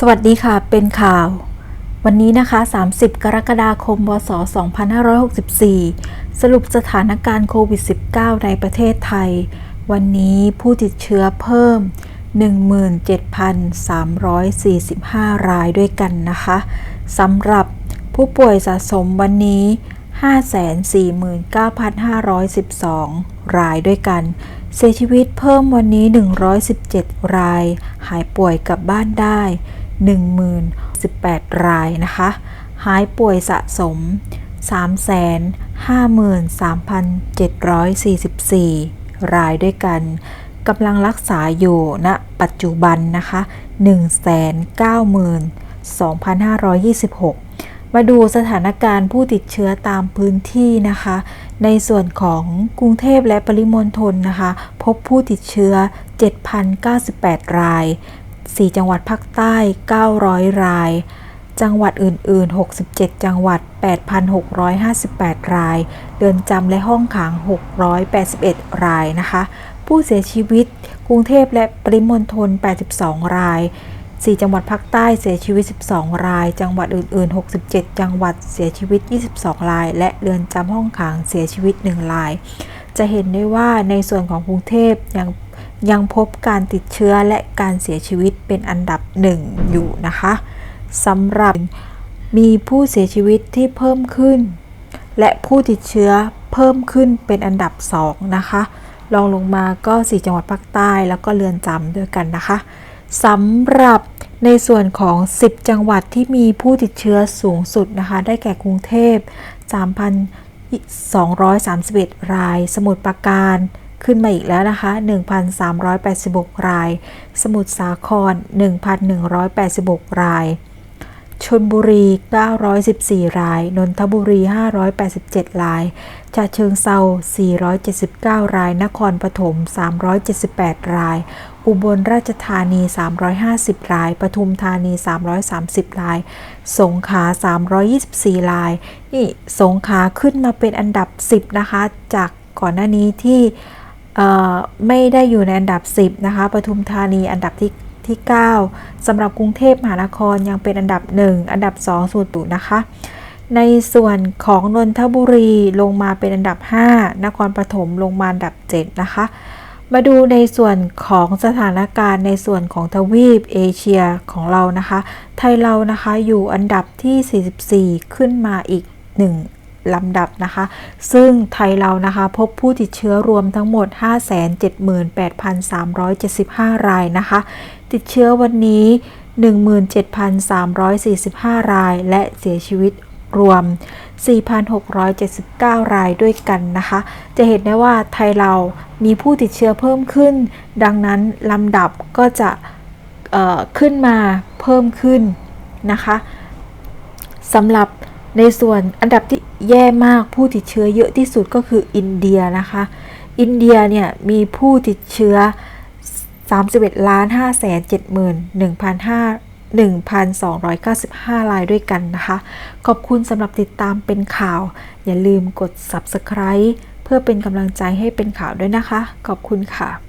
สวัสดีค่ะ เป็นข่าว วันนี้นะคะ 30 กรกฎาคม พศ 2564 สรุปสถานการณ์โควิด -19 ในประเทศไทย วันนี้ผู้ติดเชื้อเพิ่ม 17,345 รายด้วยกันนะคะ สำหรับผู้ป่วยสะสมวันนี้ 549,512 รายด้วยกัน เสียชีวิตเพิ่มวันนี้ 117 ราย หายป่วยกลับบ้านได้ 1018 รายนะคะ หายป่วยสะสม 353,744 รายด้วยกันกำลังรักษาอยู่ณนะปัจจุบันนะคะ 192,526 มาดูสถานการณ์ผู้ติดเชื้อตามพื้นที่นะคะ ในส่วนของกรุงเทพและปริมณฑลนะคะ พบผู้ติดเชื้อ 7,098 ราย 4 จังหวัดภาคใต้ 900 ราย จังหวัดอื่น ๆ 67 จังหวัด 8,658 ราย เดือนจำและห้องขัง 681 รายนะคะ ผู้เสียชีวิตกรุงเทพและปริมณฑล 82 ราย 4 จังหวัดภาคใต้เสียชีวิต 12 ราย จังหวัดอื่น ๆ 67 จังหวัดเสียชีวิต 22 ราย และเรือนจำห้องขังเสียชีวิต 1 ราย จะเห็นได้ว่าในส่วนของกรุงเทพยัง ยังพบการติดเชื้อและการเสียชีวิตเป็นอันดับหนึ่งอยู่นะคะสำหรับมีผู้เสียชีวิตที่เพิ่มขึ้น และผู้ติดเชื้อเพิ่มขึ้นเป็นอันดับ2นะคะรองลงมาก็ 4 จังหวัดภาคใต้แล้วก็เรือนจำด้วยกันนะคะสำหรับในส่วนของ 10 จังหวัดที่มีผู้ติดเชื้อสูงสุดนะคะ ได้แก่กรุงเทพ 3,231 ราย สมุทรปราการ ขึ้นมาอีกแล้วนะคะ 1,386 ราย สมุทรสาคร 1,186 รายชนบุรี 914 ราย นนทบุรี 587 รายฉะเชิงเซา479 ราย นครปฐม 378 ราย อุบลราชธานี 350 ราย ปทุมธานี 330 ราย สงขลา 324 ราย นี่ สงขลาขึ้นมาเป็นอันดับ 10 นะคะ จากก่อนหน้านี้ที่ ไม่ได้อยู่ในอันดับ 10 นะคะ ปทุมธานีอันดับที่ที่ 9สำหรับกรุงเทพมหานครยังเป็นอันดับ 1 อันดับ 2 สูตุนะคะ ในส่วนของนนทบุรีลงมาเป็นอันดับ 5 นครปฐมลงมาอันดับ 7 นะคะ มาดูในส่วนของสถานการณ์ในส่วนของทวีปเอเชียของเรานะคะ ไทยเรานะคะอยู่อันดับที่ 44 ขึ้นมาอีก 1 ลำดับนะคะ ซึ่งไทยเรานะคะ พบผู้ติดเชื้อรวมทั้งหมด 578,375 รายนะคะ ติดเชื้อวันนี้ 17,345 ราย และเสียชีวิตรวม 4,679 รายด้วยกันนะคะ จะเห็นได้ว่าไทยเรามีผู้ติดเชื้อเพิ่มขึ้น ดังนั้นลำดับก็จะขึ้นมาเพิ่มขึ้นนะคะสำหรับ ในส่วนอันดับที่แย่มากผู้ติดเชื้อเยอะที่สุดก็คืออินเดียนะคะ อินเดียเนี่ยมีผู้ติดเชื้อ 31ล้าน5แสน71,500 1,295 รายด้วยกันนะคะ ขอบคุณสำหรับติดตามเป็นข่าว อย่าลืมกด subscribe เพื่อเป็นกำลังใจให้เป็นข่าวด้วยนะคะ ขอบคุณค่ะ